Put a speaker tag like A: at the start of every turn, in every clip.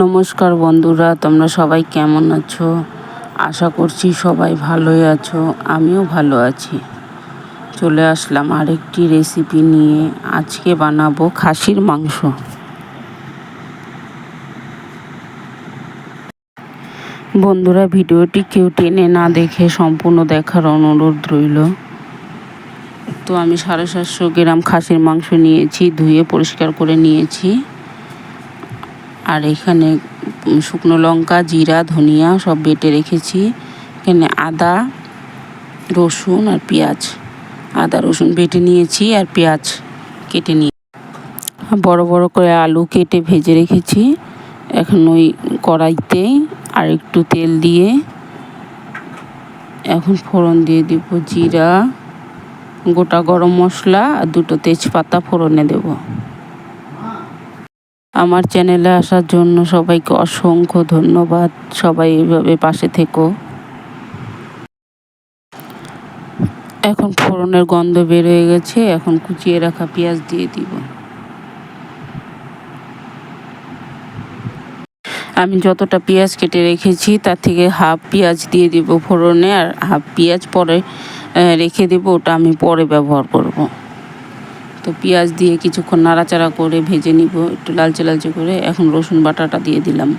A: নমস্কার বন্ধুরা, তোমরা সবাই কেমন আছো? আশা করছি সবাই ভালোই আছো, আমিও ভালো আছি। চলে আসলাম আরেকটি রেসিপি নিয়ে, আজকে বানাবো খাসির মাংস। বন্ধুরা, ভিডিওটি কেউ টেনে না দেখে সম্পূর্ণ দেখার অনুরোধ রইল। তো আমি সাড়ে সাতশো গ্রাম খাসির মাংস নিয়েছি, ধুয়ে পরিষ্কার করে নিয়েছি। আর এখানে শুকনো লঙ্কা, জিরা, ধনিয়া সব বেটে রেখেছি। এখানে আদা, রসুন আর পেঁয়াজ। আদা, রসুন বেটে নিয়েছি আর পেঁয়াজ কেটে নিয়ে। বড় বড় করে আলু কেটে ভেজে রেখেছি। এখন ওই কড়াইতে আর একটু তেল দিয়ে এখন ফোড়ন দিয়ে দিব জিরা, গোটা গরম মশলা আর দুটো তেজপাতা ফোড়নে দেবো। আমার চ্যানেলে আসার জন্য সবাইকে অসংখ্য ধন্যবাদ। সবাই এইভাবে পাশে থেকো। এখন ফোড়নের গন্ধ বের হয়ে গেছে, এখন কুচিয়ে রাখা পেঁয়াজ দিয়ে দিব। আমি যতটা পেঁয়াজ কেটে রেখেছি, তার থেকে হাফ পেঁয়াজ দিয়ে দিব ফোড়নে, আর হাফ পেঁয়াজ পরে রেখে দেবো, ওটা আমি পরে ব্যবহার করব। তো পেঁয়াজ দিয়ে কিছুক্ষণ নাড়াচাড়া করে ভেজে নিব, একটু লালচে লালচে করে। এখন রসুন বাটাটা দিয়ে দিলাম।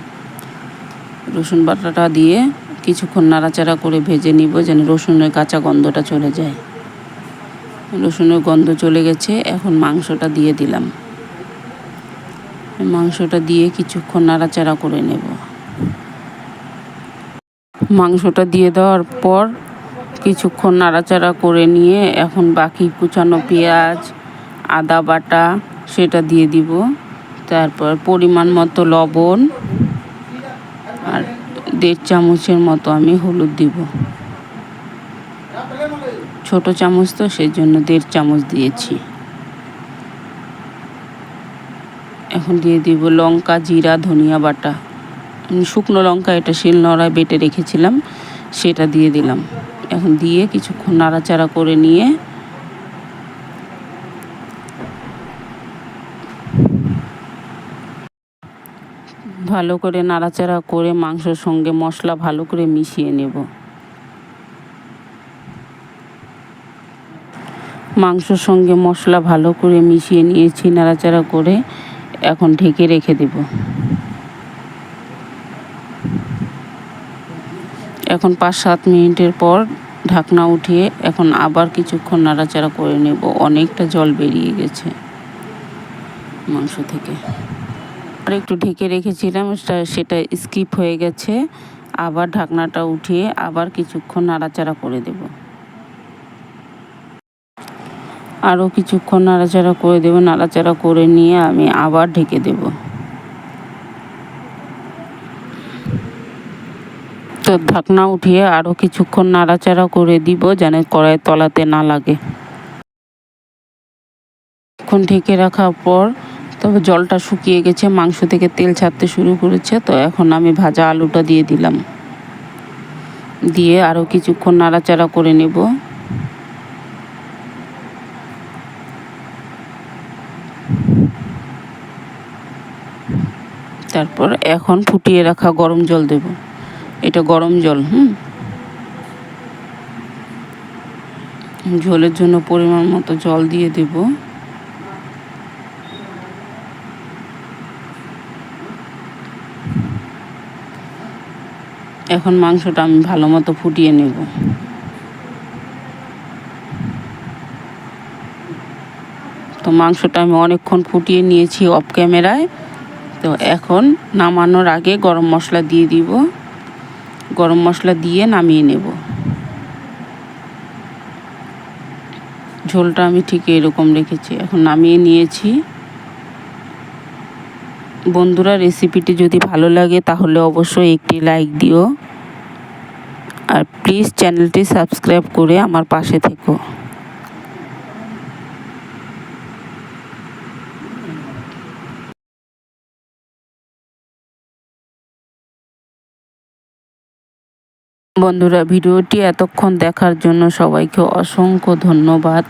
A: রসুন বাটাটা দিয়ে কিছুক্ষণ নাড়াচাড়া করে ভেজে নিব যেন রসুনের কাঁচা গন্ধটা চলে যায়। রসুনের গন্ধ চলে গেছে, এখন মাংসটা দিয়ে দিলাম। মাংসটা দিয়ে কিছুক্ষণ নাড়াচাড়া করে নেব। মাংসটা দিয়ে দেওয়ার পর কিছুক্ষণ নাড়াচাড়া করে নিয়ে এখন বাকি কুচানো পেঁয়াজ আদা বাটা সেটা দিয়ে দিব। তারপর পরিমাণ মতো লবণ আর দেড় চামচের মতো আমি হলুদ দিব। ছোট চামচ তো সেই জন্য দেড় চামচ দিয়েছি। এখন দিয়ে দিব লঙ্কা, জিরা, ধনিয়া বাটা। শুকনো লঙ্কা এটা শিল নড়ায় বেটে রেখেছিলাম, সেটা দিয়ে দিলাম। এখন দিয়ে কিছুক্ষণ নাড়াচাড়া করে নিয়ে ভালো করে নাড়াচাড়া করে মাংসর সঙ্গে মশলা ভালো করে মিশিয়ে নেব। মাংসর সঙ্গে মশলা ভালো করে মিশিয়ে নিয়েছি, নাড়াচাড়া করে এখন ঢেকে রেখে দেব। এখন পাঁচ সাত মিনিটের পর ঢাকনা উঠিয়ে এখন আবার কিছুক্ষণ নাড়াচাড়া করে নেব। অনেকটা জল বেরিয়ে গেছে মাংস থেকে। আর একটু ঢেকে রেখেছিলাম, সেটা স্কিপ হয়ে গেছে। আবার ঢাকনাটা উঠিয়ে আবার কিছুক্ষণ নাড়াচাড়া করে দেব। আরও কিছুক্ষণ নাড়াচাড়া করে দেব, নাড়াচাড়া করে নিয়ে আমি আবার ঢেকে দেব। তো ঢাকনা উঠিয়ে আরও কিছুক্ষণ নাড়াচাড়া করে দিব যেন কড়াই তলাতে না লাগে। এখন ঢেকে রাখার পর তবে জলটা শুকিয়ে গেছে, মাংস থেকে তেল ছাড়তে শুরু করেছে। তো এখন আমি ভাজা আলুটা দিয়ে দিলাম। দিয়ে আরও কিছুক্ষণ নাড়াচাড়া করে নেব। তারপর এখন ফুটিয়ে রাখা গরম জল দেব। এটা গরম জল, হুম? ঝোলের জন্য পরিমাণ মতো জল দিয়ে দেবো। এখন মাংসটা আমি ভালো মতো ফুটিয়ে নেব। তো মাংসটা আমি অনেকক্ষণ ফুটিয়ে নিয়েছি অফ ক্যামেরায় তো এখন নামানোর আগে গরম মশলা দিয়ে দিব। গরম মশলা দিয়ে নামিয়ে নেব। ঝোলটা আমি ঠিক এরকম রেখেছি। এখন নামিয়ে নিয়েছি। বন্ধুরা রেসিপিটি যদি ভালো লাগে, তাহলে অবশ্যই একটি লাইক দিও। আর প্লিজ চ্যানেলটি সাবস্ক্রাইব করে আমার পাশে থেকো। বন্ধুরা, ভিডিওটি এতক্ষণ দেখার জন্য সবাইকে অসংখ্য ধন্যবাদ।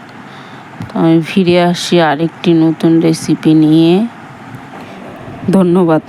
A: আমি ফিরে আসি আরেকটি নতুন রেসিপি নিয়ে। ধন্যবাদ।